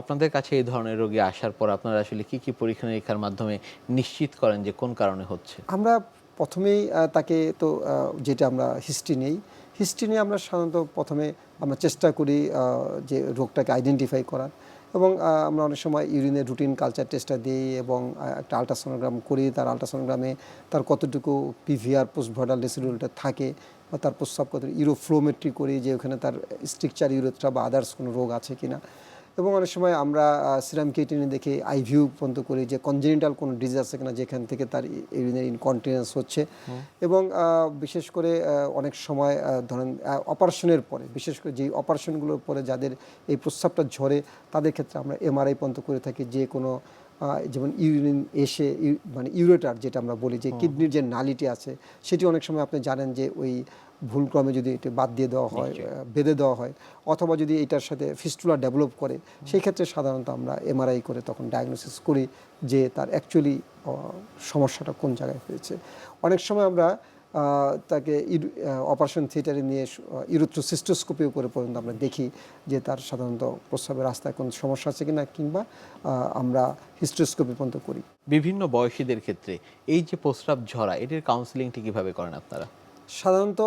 আপনাদের কাছে এই ধরনের রোগী আসার পর আপনারা আসলে কি কি পরীক্ষা নিরীক্ষার মাধ্যমে নিশ্চিত করেন যে কোন কারণে হচ্ছে? আমরা প্রথমেই তাকে তো যেটা আমরা হিস্ট্রি নেই হিস্ট্রি নিয়ে আমরা সাধারণত প্রথমে আমরা চেষ্টা করি যে রোগটাকে আইডেন্টিফাই করার এবং আমরা অনেক সময় ইউরিনের রুটিন কালচার টেস্টটা দিই এবং একটা আলট্রাসোনোগ্রাম করি। তার আলট্রাসোনোগ্রামে তার কতটুকু পিভিআর পোস্ট ভয়ডাল রেসিডুয়ালটা থাকে বা তার প্রস্রাব কত ইউরোফ্লোমেট্রি করি যে ওখানে তার স্ট্রিকচার ইউরোথ্রা বা আদার্স কোনো রোগ আছে কিনা। এবং অনেক সময় আমরা সিরাম কেটিনে দেখে আইভিউ পর্যন্ত করি যে কনজেনিটাল কোনো ডিজিজ আছে কিনা যেখান থেকে তার ইউরিনের ইনকন্টিনেন্স হচ্ছে। এবং বিশেষ করে অনেক সময় ধরেন অপারেশনের পরে বিশেষ করে যে অপারেশনগুলোর পরে যাদের এই প্রস্রাবটা ঝরে তাদের ক্ষেত্রে আমরা এমআরআই পর্যন্ত করে থাকি যে কোনো যেমন ইউরিন এসে ইউ- মানে ইউরেটার যেটা আমরা বলি যে কিডনির যে নালিটি আছে সেটি অনেক সময় আপনি জানেন যে ওই ভুলক্রমে যদি এটি বাদ দিয়ে দেওয়া হয় বেঁধে দেওয়া হয় অথবা যদি এটার সাথে ফিস্টুলা ডেভেলপ করে সেই ক্ষেত্রে সাধারণত আমরা এমআরআই করে তখন ডায়াগনোসিস করি যে তার অ্যাকচুয়ালি সমস্যাটা কোন জায়গায় হয়েছে। অনেক সময় আমরা তাকে অপারেশন থিয়েটারে নিয়ে ইউরোথ্রোসিস্টোস্কোপিও করে পর্যন্ত আমরা দেখি যে তার সাধারণত প্রস্রাবের রাস্তায় কোনো সমস্যা আছে কিনা কিংবা আমরা হিস্ট্রোস্কোপি পর্যন্ত করি। বিভিন্ন বয়সীদের ক্ষেত্রে এই যে প্রস্রাব ঝরা এটির কাউন্সিলিংটি কীভাবে করেন আপনারা? সাধারণত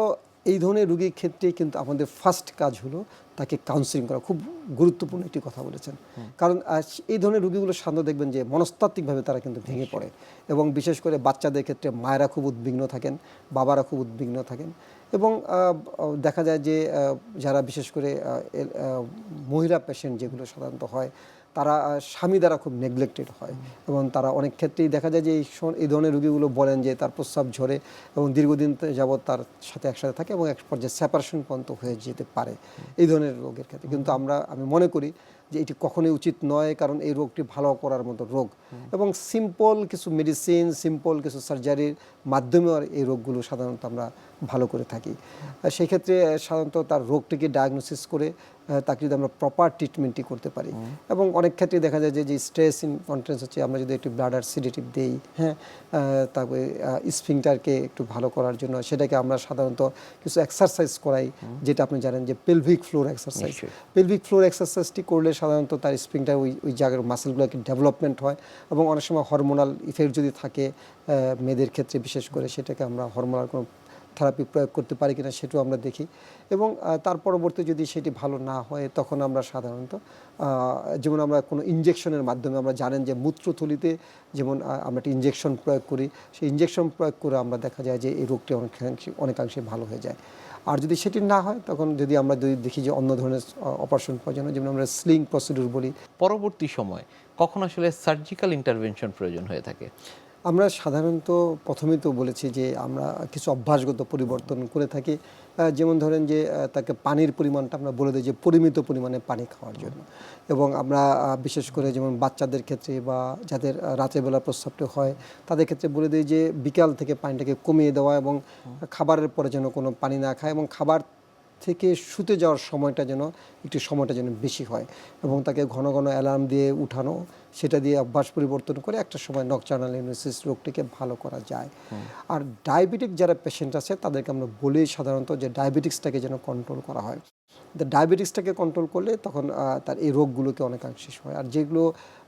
এই ধরনের রুগীর ক্ষেত্রে কিন্তু আমাদের ফার্স্ট কাজ হলো তাকে কাউন্সিলিং করা খুব গুরুত্বপূর্ণ একটি কথা বলেছেন। কারণ এই ধরনের রুগীগুলো সাধারণত দেখবেন যে মনস্তাত্ত্বিকভাবে তারা কিন্তু ভেঙে পড়ে এবং বিশেষ করে বাচ্চাদের ক্ষেত্রে মায়েরা খুব উদ্বিগ্ন থাকেন বাবারা খুব উদ্বিগ্ন থাকেন এবং দেখা যায় যে যারা বিশেষ করে মহিলা পেশেন্ট যেগুলো সাধারণত হয় তারা স্বামী দ্বারা খুব নেগলেক্টেড হয় এবং তারা অনেক ক্ষেত্রেই দেখা যায় যে এই এই ধরনের রুগীগুলো বলেন যে তার প্রস্রাব ঝরে এবং দীর্ঘদিন যাবৎ তার সাথে একসাথে থাকে এবং এক পর্যায়ে সেপারেশন পর্যন্ত হয়ে যেতে পারে। এই ধরনের রোগের ক্ষেত্রে। কিন্তু আমরা, আমি মনে করি যে এটি কখনোই উচিত নয়, কারণ এই রোগটি ভালো করার মতো রোগ। এবং সিম্পল কিছু মেডিসিন সিম্পল কিছু সার্জারির মাধ্যমে এই রোগগুলো সাধারণত আমরা ভালো করে থাকি। আর সেই ক্ষেত্রে সাধারণত তার রোগটিকে ডায়াগনোসিস করে তাকে যদি আমরা প্রপার ট্রিটমেন্টই করতে পারি। এবং অনেক ক্ষেত্রে দেখা যায় যে যে স্ট্রেস ইনকন্টিনেন্স হচ্ছে আমরা যদি একটু ব্লাডার সিডেটিভ দেই হ্যাঁ তারপরে স্প্রিংটারকে একটু ভালো করার জন্য সেটাকে আমরা সাধারণত কিছু এক্সারসাইজ করাই যেটা আপনি জানেন যে pelvic floor exercise pelvic floor এক্সারসাইজটি করলে সাধারণত তার স্প্রিংটা ওই ওই জায়গার মাসেলগুলোকে ডেভেলপমেন্ট হয়। এবং অনেক সময় হরমোনাল ইফেক্ট যদি থাকে মেয়েদের ক্ষেত্রে বিশেষ করে সেটাকে আমরা হরমোনাল কোনো থেরাপি প্রয়োগ করতে পারি কিনা সেটাও আমরা দেখি। এবং তার পরবর্তী যদি সেটি ভালো না হয়, তখন আমরা সাধারণত যেমন আমরা কোনো ইঞ্জেকশনের মাধ্যমে আমরা জানেন যে মূত্রথলিতে যেমন আমরা একটা ইঞ্জেকশন প্রয়োগ করি, সেই ইঞ্জেকশন প্রয়োগ করে আমরা দেখা যায় যে এই রোগটি অনেকাংশে অনেকাংশে ভালো হয়ে যায়। আর যদি সেটি না হয়, তখন যদি আমরা যদি দেখি যে অন্য ধরনের অপারেশন প্রয়োজন যেমন আমরা স্লিং প্রসিডিউর বলি। পরবর্তী সময় কখন আসলে সার্জিক্যাল ইন্টারভেনশন প্রয়োজন হয়ে থাকে? আমরা সাধারণত প্রথমে তো বলেছি যে আমরা কিছু অভ্যাসগত পরিবর্তন করে থাকি। যেমন ধরেন যে তাকে পানির পরিমাণটা আমরা বলে দিই যে পরিমিত পরিমাণে পানি খাওয়ার জন্য। এবং আমরা বিশেষ করে যেমন বাচ্চাদের ক্ষেত্রে বা যাদের আহ, রাতের বেলা প্রস্রাবটা হয় তাদের ক্ষেত্রে বলে দিই যে বিকাল থেকে পানিটাকে কমিয়ে দেওয়া এবং খাবারের পরে যেন কোনো পানি না খায় এবং খাবার থেকে শুতে যাওয়ার সময়টা যেন একটু সময়টা যেন বেশি হয় এবং তাকে ঘন ঘন অ্যালার্ম দিয়ে উঠানো সেটা দিয়ে অভ্যাস পরিবর্তন করে একটা সময় নকচার্নাল ইউনিসিস রোগটিকে ভালো করা যায়। আর ডায়াবেটিক যারা পেশেন্ট আছে তাদেরকে আমরা বলি সাধারণত যে ডায়াবেটিক্সটাকে যেন কন্ট্রোল করা হয়। ডায়াবেটিক্সটাকে কন্ট্রোল করলে তখন তার এই রোগগুলোকে অনেকাংশে হয় আর যেগুলো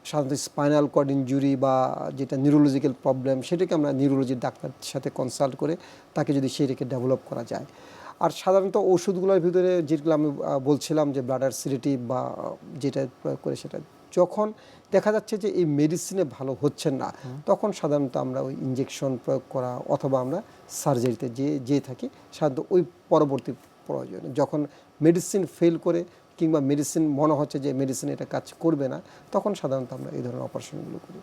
সাধারণত স্পাইনাল কর্ড ইঞ্জুরি বা যেটা নিউরোলজিক্যাল প্রবলেম সেটাকে আমরা নিউরোলজির ডাক্তারের সাথে কনসাল্ট করে তাকে যদি সেটাকে ডেভেলপ করা যায়। আর সাধারণত ওষুধগুলোর ভিতরে যেগুলো আমি বলছিলাম যে ব্লাডার সিরিটি বা যেটা প্রয়োগ করে সেটা যখন দেখা যাচ্ছে যে এই মেডিসিনে ভালো হচ্ছে না তখন সাধারণত আমরা ওই ইঞ্জেকশন প্রয়োগ করা অথবা আমরা সার্জারিতে যে যেয়ে থাকি সাধারণত ওই পরবর্তী প্রয়োজনে। যখন মেডিসিন ফেল করে কিংবা মেডিসিন মনে হচ্ছে যে মেডিসিন এটা কাজ করবে না তখন সাধারণত আমরা এই ধরনের অপারেশনগুলো করি।